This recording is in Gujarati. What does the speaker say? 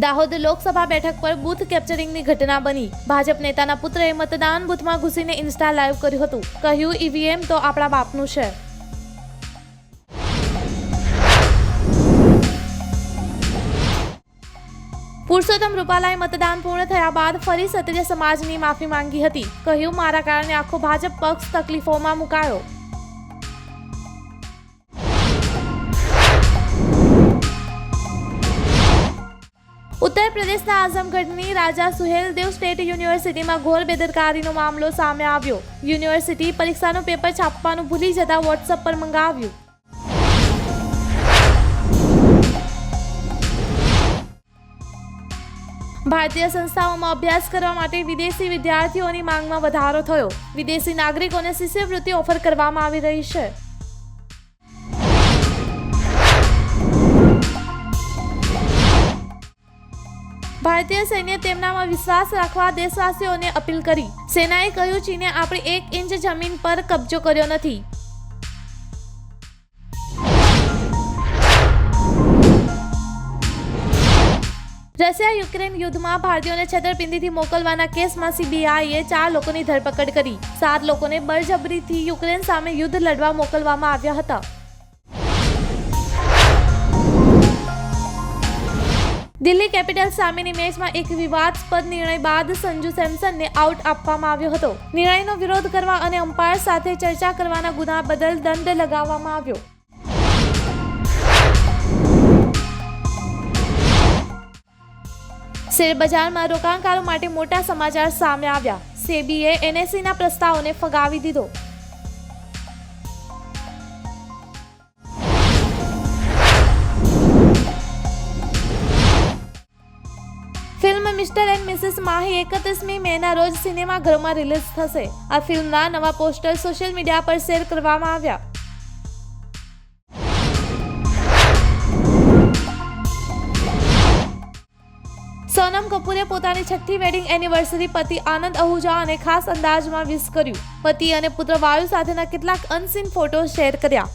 દાહોદ લોકસભા બેઠક પર બૂથ કેપ્ચરિંગની ઘટના બની. ભાજપ નેતાના પુત્રએ મતદાન બૂથમાં ઘૂસીને ઇન્સ્ટા લાઈવ કર્યું હતું. કહ્યું, ઈવીએમ તો આપણા બાપનું છે. પુરુષોત્તમ રૂપાલાએ મતદાન પૂર્ણ થયા બાદ ફરી ક્ષત્રિય સમાજની માફી માંગી હતી. કહ્યું, મારા કારણે આખો ભાજપ પક્ષ તકલીફોમાં મુકાયો. ઉત્તર પ્રદેશના આઝમગઢની રાજા સુહેલદેવ સ્ટેટ યુનિવર્સિટીમાં ઘોર બેદરકારીનો મામલો સામે આવ્યો. યુનિવર્સિટી પરીક્ષાનું પેપર છાપવાનું ભૂલી જતા વોટ્સઅપ પર મંગાવ્યું. ભારતીય સંસ્થાઓમાં અભ્યાસ કરવા માટે વિદેશી વિદ્યાર્થીઓની માંગમાં વધારો થયો. વિદેશી નાગરિકોને શિષ્યવૃત્તિ ઓફર કરવામાં આવી રહી છે. ભારતીય સૈન્ય તેમનામાં વિશ્વાસ રાખવા દેશવાસીઓને અપીલ કરી. સેનાએ કહ્યું, ચીને આપણી એક ઇંચ જમીન પર કબજો કર્યો નથી. રશિયા યુક્રેન યુદ્ધમાં ભારતીયોને છેતરપિંડીથી મોકલવાના કેસમાં સીબીઆઈએ ચાર લોકોની ધરપકડ કરી. સાત લોકોને બળજબરીથી યુક્રેન સામે યુદ્ધ લડવા મોકલવામાં આવ્યા હતા. દિલ્હી કેપિટલ્સ સામેની મેચમાં એક વિવાદાસ્પદ નિર્ણય બાદ સંજુ સેમસનને આઉટ આપવામાં આવ્યો હતો. નિર્ણયનો વિરોધ કરવા અને અમ્પાયર સાથે ચર્ચા કરવાના ગુના બદલ દંડ લગાવવામાં આવ્યો. શેરબજારમાં રોકાણકારો માટે મોટા સમાચાર સામે આવ્યા. સેબીએ એનએસસીના પ્રસ્તાવને ફગાવી દીધો. Film Mister and Mrs Mahi એકત્રીસમી મેના રોજ સિનેમાઘરોમાં રિલીઝ થશે. આ ફિલ્મના નવા પોસ્ટર સોશિયલ મીડિયા પર શેર કરવામાં આવ્યા. સોનમ કપૂરે પોતાની છઠ્ઠી વેડિંગ એનિવર્સરી પતિ આનંદ અહુજા અને ખાસ અંદાજમાં વિશ કર્યું. પતિ અને પુત્ર વાયુ સાથેના કેટલાક અનસીન ફોટો શેર કર્યા.